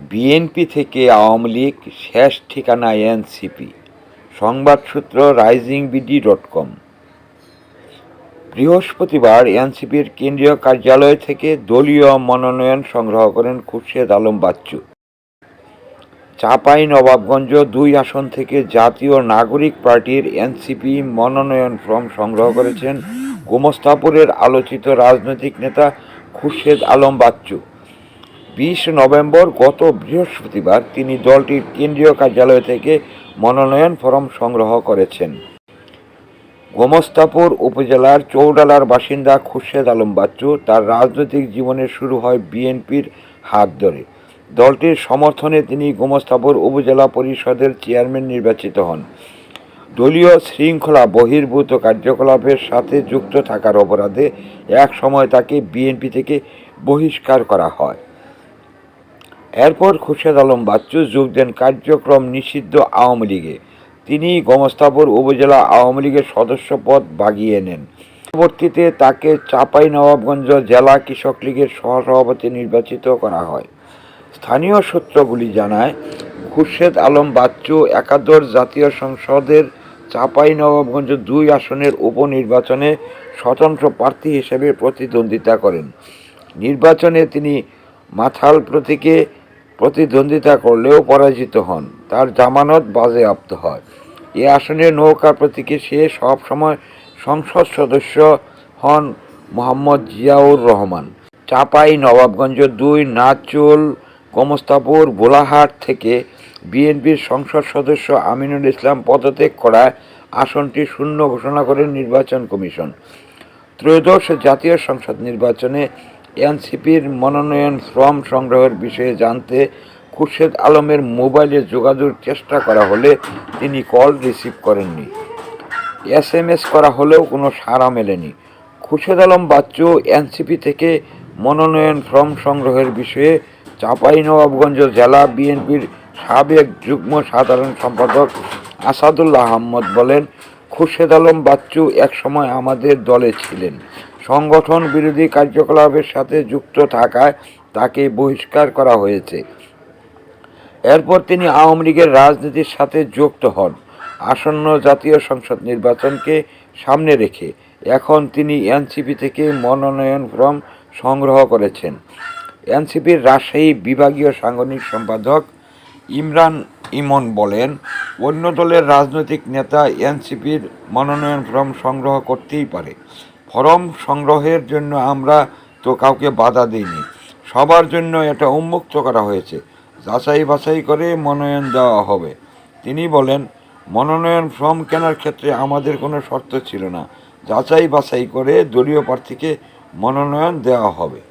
BNP থেকে আওয়ামী লীগ শেষ ঠিকানা এনসিপি সংবাদ সূত্র রাইজিং বিডি ডট কম বৃহস্পতিবার এনসিপির কেন্দ্রীয় কার্যালয় থেকে দলীয় মনোনয়ন সংগ্রহ করেন খুরশেদ আলম বাচ্চু। চাঁপাই নবাবগঞ্জ দুই আসন থেকে জাতীয় নাগরিক পার্টির এনসিপি মনোনয়ন ফর্ম সংগ্রহ করেছেন গোমস্তাপুরের আলোচিত রাজনৈতিক নেতা খুরশেদ আলম বাচ্চু। বিশ নভেম্বর গত বৃহস্পতিবার তিনি দলটির কেন্দ্রীয় কার্যালয় থেকে মনোনয়ন ফরম সংগ্রহ করেছেন। গোমস্তাপুর উপজেলার চৌডালার বাসিন্দা খুরশেদ আলম বাচ্চু তার রাজনৈতিক জীবনে শুরু হয় বিএনপির হাত ধরে। দলটির সমর্থনে তিনি গোমস্তাপুর উপজেলা পরিষদের চেয়ারম্যান নির্বাচিত হন। দলীয় শৃঙ্খলা বহির্ভূত কার্যকলাপের সাথে যুক্ত থাকার অপরাধে এক সময় তাকে বিএনপি থেকে বহিষ্কার করা হয়। এরপর খুরশেদ আলম বাচ্চু যোগ দেন কার্যক্রম নিষিদ্ধ আওয়ামী লীগে। তিনি গমস্তাপুর উপজেলা আওয়ামী লীগের সদস্য পদ বাগিয়ে নেন। পরবর্তীতে তাকে চাঁপাই নবাবগঞ্জ জেলা কৃষক লীগের সহসভাপতি নির্বাচিত করা হয়। স্থানীয় সূত্রগুলি জানায়, খুরশেদ আলম বাচ্চু একাদশ জাতীয় সংসদের চাঁপাই নবাবগঞ্জ দুই আসনের উপনির্বাচনে স্বতন্ত্র প্রার্থী হিসেবে প্রতিদ্বন্দ্বিতা করেন। নির্বাচনে তিনি মাথাল প্রতীকে প্রতিদ্বন্দ্বিতা করলেও পরাজিত হন। তার জামানত বাজেয়াপ্ত হয়। এ আসনে নৌকা প্রতীকে সে সবসময় সংসদ সদস্য হন মোহাম্মদ জিয়াউর রহমান। চাপাই, নবাবগঞ্জ দুই, নাচুল, কমস্তাপুর ভোলাহাট থেকে বিএনপির সংসদ সদস্য আমিনুল ইসলাম পদত্যাগ করায় আসনটি শূন্য ঘোষণা করেন নির্বাচন কমিশন। ত্রয়োদশ জাতীয় সংসদ নির্বাচনে এনসিপির মনোনয়ন ফর্ম সংগ্রহের বিষয়ে জানতে খুরশেদ আলমের মোবাইলে যোগাযোগ চেষ্টা করা হলে তিনি কল রিসিভ করেননি। এস এম এস করা হলেও কোনো সাড়া মেলেনি। খুরশেদ আলম বাচ্চু এনসিপি থেকে মনোনয়ন ফর্ম সংগ্রহের বিষয়ে চাঁপাইনবাবগঞ্জ জেলা বিএনপির সাবেক যুগ্ম সাধারণ সম্পাদক আসাদুল্লাহ আহমদ বলেন, খুরশেদ আলম বাচ্চু একসময় আমাদের দলে ছিলেন। সংগঠন বিরোধী কার্যকলাপের সাথে যুক্ত থাকায় তাকে বহিষ্কার করা হয়েছে। এরপর তিনি আওয়ামী লীগের রাজনীতির সাথে যুক্ত হন। আসন্ন জাতীয় সংসদ নির্বাচনকে সামনে রেখে এখন তিনি এনসিপি থেকে মনোনয়ন ফর্ম সংগ্রহ করেছেন। এনসিপির রাজশাহী বিভাগীয় সাংগঠনিক সম্পাদক ইমরান ইমন বলেন, অন্য দলের রাজনৈতিক নেতা এনসিপির মনোনয়ন ফর্ম সংগ্রহ করতেই পারে। ফর্ম সংগ্রহের জন্য আমরা তো কাউকে বাধা দিইনি। সবার জন্য এটা উন্মুক্ত করা হয়েছে। যাচাই বাছাই করে মনোনয়ন দেওয়া হবে। তিনি বলেন, মনোনয়ন ফর্ম কেনার ক্ষেত্রে আমাদের কোনো শর্ত ছিল না। যাচাই বাছাই করে দলীয় প্রার্থীকে মনোনয়ন দেওয়া হবে।